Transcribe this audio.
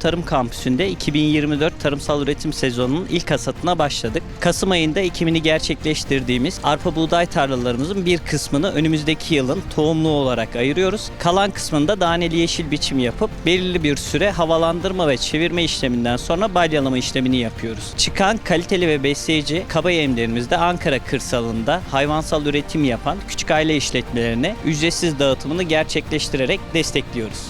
Tarım Kampüsü'nde 2024 tarımsal üretim sezonunun ilk hasatına başladık. Kasım ayında ekimini gerçekleştirdiğimiz arpa buğday tarlalarımızın bir kısmını önümüzdeki yılın tohumlu olarak ayırıyoruz. Kalan kısmında daneli yeşil biçim yapıp belirli bir süre havalandırma ve çevirme işleminden sonra balyalama işlemini yapıyoruz. Çıkan kaliteli ve besleyici kaba yemlerimizde Ankara kırsalında hayvansal üretim yapan küçük aile işletmelerine ücretsiz dağıtımını gerçekleştirerek destekliyoruz.